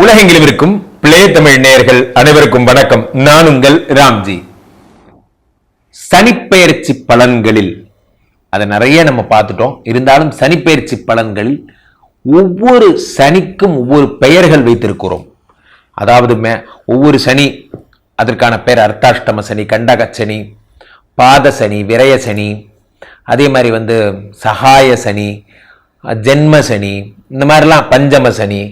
உலகெங்கிலும் இருக்கும் பிளே தமிழ் நேயர்கள் அனைவருக்கும் வணக்கம். நான் உங்கள் ராம்ஜி. சனிப்பெயர்ச்சி பலன்களில் அதை நிறைய நம்ம பார்த்துட்டோம். இருந்தாலும் சனிப்பெயர்ச்சி பலன்களில் ஒவ்வொரு சனிக்கும் ஒவ்வொரு பெயர்கள் வைத்திருக்கிறோம். அதாவது மே ஒவ்வொரு சனி அதற்கான பெயர் அர்த்தாஷ்டம சனி கண்டக சனி பாத சனி விரய சனி அதே மாதிரி வந்து சகாய சனி ஜென்ம சனி இந்த மாதிரிலாம் பஞ்சம சனி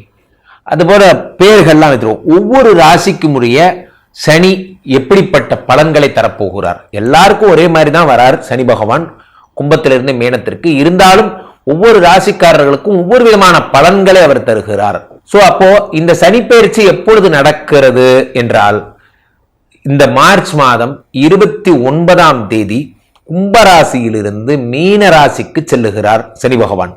அதுபோல பேர்கள்லாம் வைத்திருவோம். ஒவ்வொரு ராசிக்கும் உரிய சனி எப்படிப்பட்ட பலன்களை தரப்போகிறார்? எல்லாருக்கும் ஒரே மாதிரி தான் வரார் சனி பகவான். கும்பத்திலிருந்து மேனத்திற்கு. இருந்தாலும் ஒவ்வொரு ராசிக்காரர்களுக்கும் ஒவ்வொரு விதமான பலன்களை அவர் தருகிறார். ஸோ அப்போ இந்த சனிப்பெயர்ச்சி எப்பொழுது நடக்கிறது என்றால் இந்த மார்ச் மாதம் இருபத்தி ஒன்பதாம் தேதி கும்பராசியிலிருந்து மீன ராசிக்கு செல்லுகிறார் சனி பகவான்.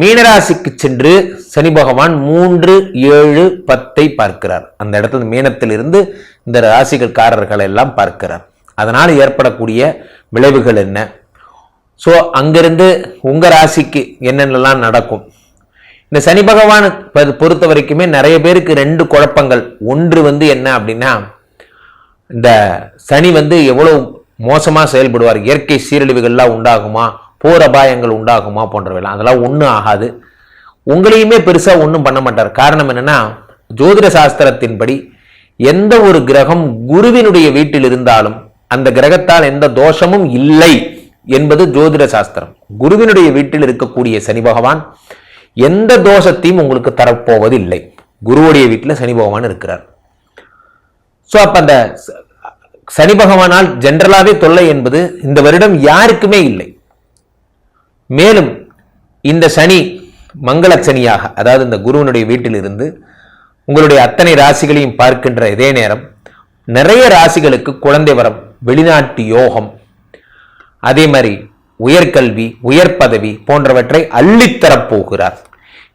மீனராசிக்கு சென்று சனி பகவான் மூன்று ஏழு பத்தை பார்க்கிறார். அந்த இடத்துல மீனத்திலிருந்து இந்த ராசிகள் எல்லாம் பார்க்கிறார். அதனால் ஏற்படக்கூடிய விளைவுகள் என்ன? ஸோ அங்கிருந்து உங்கள் ராசிக்கு என்னென்னலாம் நடக்கும்? இந்த சனி பகவான் பொறுத்த வரைக்குமே நிறைய பேருக்கு ரெண்டு குழப்பங்கள். ஒன்று வந்து என்ன அப்படின்னா இந்த சனி வந்து எவ்வளோ மோசமாக செயல்படுவார்? இயற்கை சீரழிவுகள்லாம் உண்டாகுமா? போர் அபாயங்கள் உண்டாகுமா போன்றவைலாம் அதெல்லாம் ஒன்றும் ஆகாது. உங்களையுமே பெருசாக ஒன்றும் பண்ண மாட்டார். காரணம் என்னென்னா ஜோதிட சாஸ்திரத்தின்படி எந்த ஒரு கிரகம் குருவினுடைய வீட்டில் இருந்தாலும் அந்த கிரகத்தால் எந்த தோஷமும் இல்லை என்பது ஜோதிட சாஸ்திரம். குருவினுடைய வீட்டில் இருக்கக்கூடிய சனி பகவான் எந்த தோஷத்தையும் உங்களுக்கு தரப்போவது இல்லை குருவுடைய வீட்டில் சனி பகவான் இருக்கிறார். ஸோ அப்போ அந்த சனி பகவானால் ஜென்ரலாகவே தொல்லை என்பது இந்த வருடம் யாருக்குமே இல்லை. மேலும் இந்த சனி மங்கள சனியாக அதாவது இந்த குருவனுடைய வீட்டிலிருந்து உங்களுடைய அத்தனை ராசிகளையும் பார்க்கின்ற இதே நேரம் நிறைய ராசிகளுக்கு குழந்தை வரம் வெளிநாட்டு யோகம் அதே மாதிரி உயர்கல்வி உயர் பதவி போன்றவற்றை அள்ளித்தரப்போகிறார்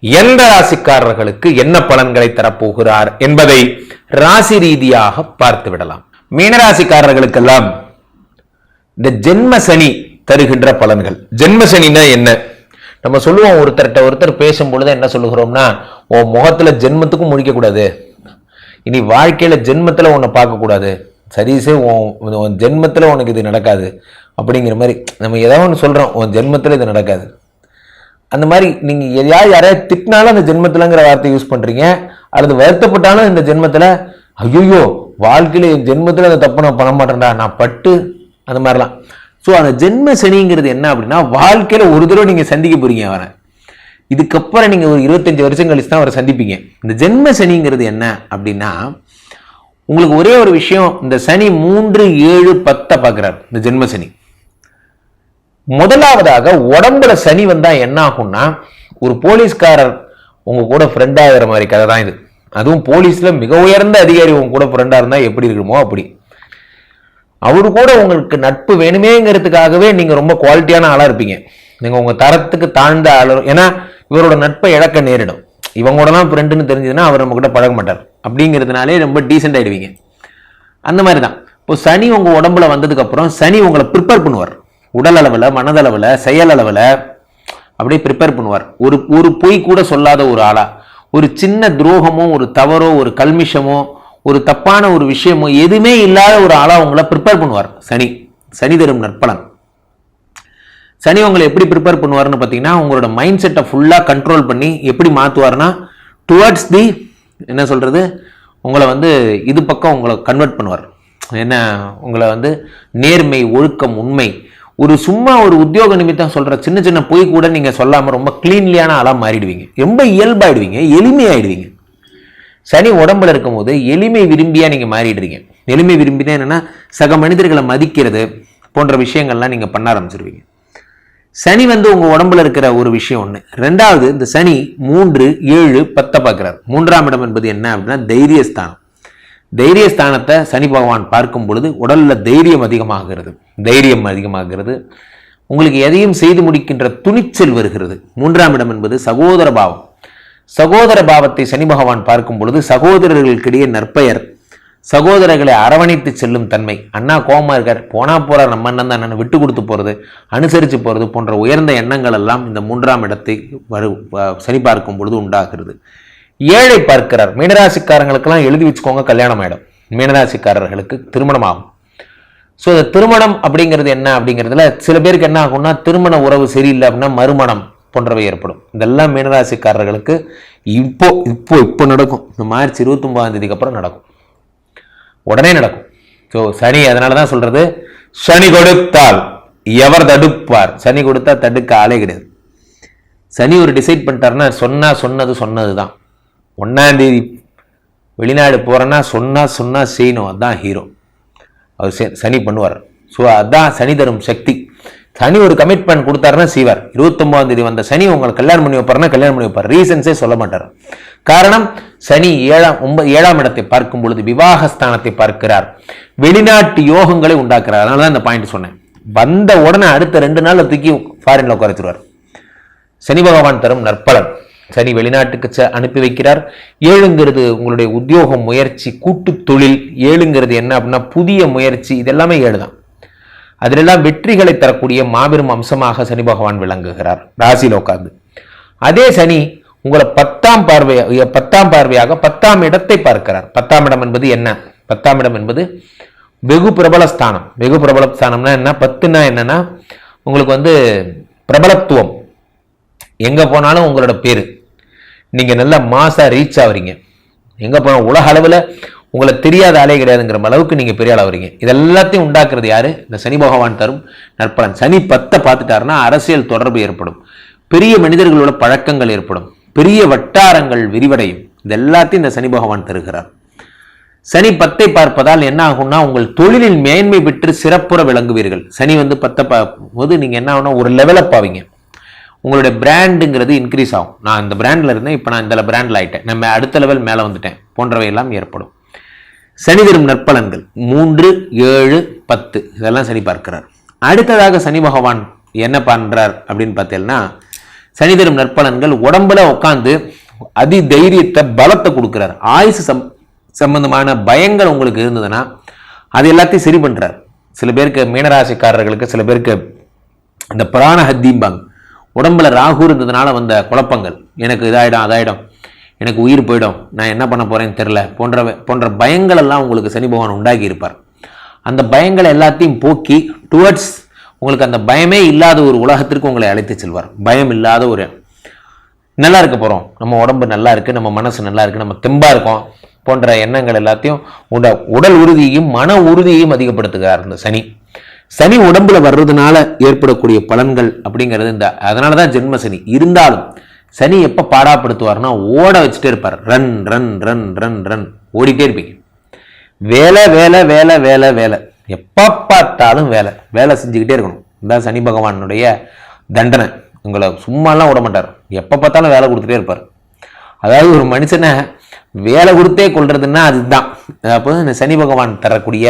எந்த ராசிக்காரர்களுக்கு என்ன பலன்களை தரப்போகிறார் என்பதை ராசி ரீதியாக பார்த்து விடலாம். மீனராசிக்காரர்களுக்கெல்லாம் இந்த ஜென்ம சனி தருகின்ற பலன்கள். ஜென்மசனினா என்ன? நம்ம சொல்லுவோம் ஒருத்தர்கிட்ட ஒருத்தர் பேசும் பொழுது என்ன சொல்லுகிறோம்னா உன் முகத்துல ஜென்மத்துக்கும் முடிக்கக்கூடாது இனி வாழ்க்கையில ஜென்மத்துல உன்னை பார்க்கக்கூடாது. சரிசே உன் உன் உனக்கு இது நடக்காது. அப்படிங்கிற மாதிரி நம்ம ஏதாவது ஒன்று சொல்கிறோம் உன் ஜென்மத்தில் இது நடக்காது. அந்த மாதிரி நீங்கள் எதையாவது யாரையாவது திட்டினாலும் அந்த ஜென்மத்தில்ங்கிற வார்த்தை யூஸ் பண்ணுறீங்க அல்லது வருத்தப்பட்டாலும் இந்த ஜென்மத்தில் ஐயோ வாழ்க்கையில் என் ஜென்மத்தில் அந்த தப்பு நான் பண்ண மாட்டேன்டா நான் பட்டு அந்த மாதிரிலாம். ஸோ அந்த ஜென்ம சனிங்கிறது என்ன அப்படின்னா வாழ்க்கையில் ஒரு தடவை நீங்கள் சந்திக்க போறீங்க அவரை. இதுக்கப்புறம் நீங்கள் ஒரு இருபத்தஞ்சு வருஷம் கழிச்சு தான் அவரை சந்திப்பீங்க. இந்த ஜென்ம சனிங்கிறது என்ன அப்படின்னா உங்களுக்கு ஒரே ஒரு விஷயம் இந்த சனி மூன்று ஏழு பத்தை பார்க்குறாரு இந்த ஜென்ம சனி. முதலாவதாக உடம்புல சனி வந்தால் என்ன ஆகும்னா ஒரு போலீஸ்காரர் உங்கள் கூட ஃப்ரெண்டாகிற மாதிரி கதை தான் இது. அதுவும் போலீஸில் மிக உயர்ந்த அதிகாரி உங்க கூட ஃப்ரெண்டாக இருந்தால் எப்படி இருக்குமோ அப்படி. அவரு கூட உங்களுக்கு நட்பு வேணுமேங்கிறதுக்காகவே நீங்கள் ரொம்ப குவாலிட்டியான ஆளா இருப்பீங்க. நீங்கள் உங்கள் தரத்துக்கு தாழ்ந்த ஆளு ஏன்னா இவரோட நட்பை இழக்க நேரிடும். இவங்கூடலாம் ஃப்ரெண்டுன்னு தெரிஞ்சதுன்னா அவர் நம்ம கிட்ட பழக மாட்டார். அப்படிங்கிறதுனாலே ரொம்ப டீசெண்ட் ஆகிடுவீங்க அந்த மாதிரி தான் இப்போ சனி உங்கள் உடம்புல வந்ததுக்கப்புறம் சனி உங்களை ப்ரிப்பேர் பண்ணுவார். உடல் அளவில் மனதளவில் செயல் அளவில் அப்படியே ப்ரிப்பேர் பண்ணுவார். ஒரு ஒரு பொய் கூட சொல்லாத ஒரு ஆளா. ஒரு சின்ன துரோகமோ ஒரு தவறோ ஒரு கல்மிஷமோ ஒரு தப்பான ஒரு விஷயமோ எதுவுமே இல்லாத ஒரு ஆளாக உங்களை ப்ரிப்பேர் பண்ணுவார். சனி. சனி தரும் நற்பலன். சனி உங்களை எப்படி ப்ரிப்பேர் பண்ணுவாருன்னு பார்த்தீங்கன்னா உங்களோட மைண்ட் செட்டை ஃபுல்லாக கண்ட்ரோல் பண்ணி எப்படி மாற்றுவாருன்னா டுவர்ட்ஸ் தி என்ன சொல்கிறது உங்களை வந்து இது பக்கம் உங்களை கன்வெர்ட் பண்ணுவார். என்ன உங்களை வந்து நேர்மை ஒழுக்கம் உண்மை. ஒரு சும்மா ஒரு உத்தியோக நிமித்தம் சொல்கிற சின்ன சின்ன பொய் கூட நீங்கள் சொல்லாமல் ரொம்ப க்ளீன்லியான ஆளாக மாறிடுவீங்க. ரொம்ப இயல்பாயிடுவீங்க எளிமையாயிடுவீங்க. சனி உடம்புல இருக்கும்போது எளிமை விரும்பியாக நீங்கள் மாறிடுறீங்க எளிமை விரும்பி தான் என்னென்னா சக மனிதர்களை மதிக்கிறது போன்ற விஷயங்கள்லாம் நீங்கள் பண்ண ஆரம்பிச்சிருவீங்க. சனி வந்து உங்கள் உடம்புல இருக்கிற ஒரு விஷயம் ஒன்று ரெண்டாவது இந்த சனி மூன்று ஏழு பத்தை பார்க்குறாரு. மூன்றாம் இடம் என்பது என்ன அப்படின்னா தைரியஸ்தானம். தைரியஸ்தானத்தை சனி பகவான் பார்க்கும் பொழுது உடலில் தைரியம் அதிகமாகிறது. தைரியம் அதிகமாகிறது. உங்களுக்கு எதையும் செய்து முடிக்கின்ற துணிச்சல் வருகிறது. மூன்றாம் இடம் என்பது சகோதர பாவம். சகோதர பாவத்தை சனி பகவான் பார்க்கும் பொழுது சகோதரர்களுக்கிடையே நற்பெயர் சகோதரர்களை அரவணைத்து செல்லும் தன்மை. அண்ணா கோபமா இருக்கார். போனா போறார் நம்ம அண்ணன் தான் அண்ணன் விட்டு கொடுத்து போறது அனுசரித்து போறது போன்ற உயர்ந்த எண்ணங்கள் எல்லாம் இந்த மூன்றாம் இடத்தை வரு சரி சனி பார்க்கும் பொழுது உண்டாகிறது. ஏழை பார்க்கிறார். மீனராசிக்காரங்களுக்கெல்லாம் எழுதி வச்சுக்கோங்க கல்யாணம் ஆயிடும். மீனராசிக்காரர்களுக்கு திருமணம் ஆகும். ஸோ இந்த திருமணம் அப்படிங்கிறது என்ன அப்படிங்கிறதுல சில பேருக்கு என்ன ஆகும்னா திருமண உறவு சரியில்லை அப்படின்னா மறுமணம். போன்றவை ஏற்படும். இதெல்லாம் மீனராசிக்காரர்களுக்கு இப்போ இப்போ இப்போ நடக்கும். இந்த மார்ச் இருபத்தொம்பதாம் தேதிக்கு அப்புறம் நடக்கும். உடனே நடக்கும். ஸோ சனி அதனால தான் சொல்கிறது சனி கொடுத்தால் எவர் தடுப்பார்? சனி கொடுத்தா தடுக்க ஆளே கிடையாது. சனி ஒரு டிசைட் பண்ணிட்டாருன்னா சொன்னால் சொன்னது சொன்னது தான் ஒன்றாம் தேதி வெளிநாடு போகிறேன்னா சொன்னால் சொன்னால் செய்யணும். அதுதான் ஹீரோ அவர் சனி பண்ணுவார். ஸோ அதான் சனி தரும் சக்தி. சனி ஒரு கமிட்மெண்ட் கொடுத்தாருன்னா செய்வார் இருபத்தொன்பதாம் தேதி வந்த சனி உங்களை கல்யாணம் பண்ணி வைப்பாருன்னா கல்யாணம் பண்ணி வைப்பார். ரீசன்ஸே சொல்ல மாட்டார். காரணம் சனி ஏழாம் ஒன்பது ஏழாம் இடத்தை பார்க்கும் பொழுது விவாகஸ்தானத்தை பார்க்கிறார். வெளிநாட்டு யோகங்களை உண்டாக்குறார். அதனால தான் இந்த பாயிண்ட் சொன்னேன். வந்த உடனே அடுத்த ரெண்டு நாளில் தூக்கி ஃபாரின்ல உட்காரச்சிருவார் சனி பகவான் தரும் நற்பலன். சனி வெளிநாட்டுக்கு ச- அனுப்பி வைக்கிறார். ஏழுங்கிறது உங்களுடைய உத்தியோகம் முயற்சி கூட்டு தொழில். ஏழுங்கிறது என்ன அப்படின்னா புதிய முயற்சி. இதெல்லாமே ஏழு தான் அதிலெல்லாம் வெற்றிகளை தரக்கூடிய மாபெரும் அம்சமாக சனி பகவான் விளங்குகிறார் ராசியில் உட்கார்ந்து. அதே சனி உங்களை பத்தாம் பார்வை பத்தாம் பார்வையாக பத்தாம் இடத்தை பார்க்கிறார். பத்தாம் இடம் என்பது என்ன? பத்தாம் இடம் என்பது வெகு பிரபல ஸ்தானம் வெகு பிரபல ஸ்தானம்னா என்ன? பத்துனா என்னன்னா உங்களுக்கு வந்து பிரபலத்துவம். எங்கே போனாலும் உங்களோட பேர். நீங்கள் நல்லா மாசாக ரீச் ஆகுறீங்க எங்கே போனால் உலக அளவில் உங்களை தெரியாத ஆளே கிடையாதுங்கிற அளவுக்கு நீங்கள் பெரிய ஆளாக வரீங்க இது இதெல்லாத்தையும் உண்டாக்குறது யார்? இந்த சனி பகவான் தரும் நற்பலன். சனி பத்தை பார்த்துட்டாருன்னா அரசியல் தொடர்பு ஏற்படும். பெரிய மனிதர்களோட பழக்கங்கள் ஏற்படும். பெரிய வட்டாரங்கள் விரிவடையும். இது எல்லாத்தையும் இந்த சனி பகவான் தருகிறார். சனி பத்தை பார்ப்பதால் என்ன ஆகும்னா உங்கள் தொழிலில் மேன்மை பெற்று சிறப்புற விளங்குவீர்கள். சனி வந்து பத்தை பார்க்கும்போது நீங்கள் என்ன ஆகும்னா ஒரு லெவலப் ஆவீங்க. உங்களுடைய பிராண்டுங்கிறது இன்க்ரீஸ் ஆகும். நான் இந்த பிராண்டில் இருந்தேன் இப்போ நான் இந்த பிராண்டில் ஆகிட்டேன் நம்ம அடுத்த லெவல் மேலே வந்துட்டேன். போன்றவை எல்லாம் ஏற்படும். சனி தரும் நற்பலன்கள் மூன்று ஏழு பத்து. இதெல்லாம் சனி பார்க்கிறார். அடுத்ததாக சனி பகவான் என்ன பண்றார் அப்படின்னு பார்த்தீங்கன்னா சனி தரும் நற்பலன்கள் உடம்புல உட்காந்து அதி தைரியத்தை பலத்தை கொடுக்குறார். ஆயுசு சம் சம்பந்தமான பயங்கள் உங்களுக்கு இருந்ததுன்னா அது எல்லாத்தையும் சரி பண்ணுறார் சில பேருக்கு மீனராசிக்காரர்களுக்கு சில பேருக்கு இந்த பிராண ஹத்திம்பாங்க உடம்புல ராகு இருந்ததுனால வந்த குழப்பங்கள். எனக்கு இதாயிடும் அதாயிடும். எனக்கு உயிர் போயிடும். நான் என்ன பண்ண போகிறேன்னு தெரில போன்ற போன்ற பயங்கள் எல்லாம் உங்களுக்கு சனி பகவான் உண்டாக்கி இருப்பார் அந்த பயங்களை எல்லாத்தையும் போக்கி டுவர்ட்ஸ் உங்களுக்கு அந்த பயமே இல்லாத ஒரு உலகத்திற்கு உங்களை அழைத்து செல்வார். பயம் இல்லாத ஒரு நல்லா இருக்க போகிறோம் நம்ம உடம்பு நல்லா இருக்குது நம்ம மனசு நல்லா இருக்குது நம்ம தெம்பாக இருக்கோம் போன்ற எண்ணங்கள் எல்லாத்தையும் உட உடல் உறுதியையும் மன உறுதியையும் அதிகப்படுத்துகிறார் இந்த சனி. சனி உடம்புல வர்றதுனால ஏற்படக்கூடிய பலன்கள் அப்படிங்கிறது இந்த அதனால தான் ஜென்ம சனி. இருந்தாலும் சனி எப்போ பாடாப்படுத்துவார்னா ஓட வச்சுட்டே இருப்பார். Run run run run run. ஓடிட்டே இருப்பீங்க. வேலை வேலை வேலை வேலை வேலை. எப்போ பார்த்தாலும் வேலை. வேலை செஞ்சுக்கிட்டே இருக்கணும். இதான் சனி பகவானுடைய தண்டனை. உங்களை சும்மாலாம் விட மாட்டார். எப்போ பார்த்தாலும் வேலை கொடுத்துட்டே இருப்பார். அதாவது ஒரு மனுஷனை வேலை கொடுத்தே கொள்றதுன்னா அதுதான். அப்போ இந்த சனி பகவான் தரக்கூடிய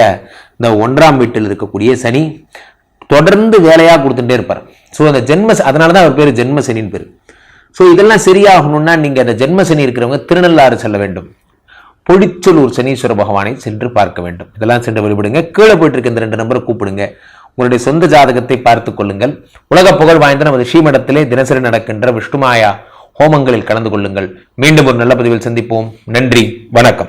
இந்த ஒன்றாம் வீட்டில் இருக்கக்கூடிய சனி தொடர்ந்து வேலையாக கொடுத்துட்டே இருப்பார். ஸோ அந்த ஜென்ம அதனால தான் அவர் பேர் ஜென்ம சனின்னு பேர். ஸோ இதெல்லாம் சரியாகணும்னா நீங்கள் அந்த ஜென்ம சனி இருக்கிறவங்க திருநள்ளாறு செல்ல வேண்டும். பொடிச்சலூர் சனீஸ்வர பகவானை சென்று பார்க்க வேண்டும். இதெல்லாம் சென்று வழிபடுங்க. கீழே போயிட்டு இருக்க இந்த ரெண்டு நம்பரை கூப்பிடுங்க. உங்களுடைய சொந்த ஜாதகத்தை பார்த்து கொள்ளுங்கள். உலக புகழ் வாய்ந்த நமது ஸ்ரீமடத்திலே தினசரி நடக்கின்ற விஷ்ணுமாயா ஹோமங்களில் கலந்து கொள்ளுங்கள். மீண்டும் ஒரு நல்ல பதிவில் சந்திப்போம். நன்றி. வணக்கம்.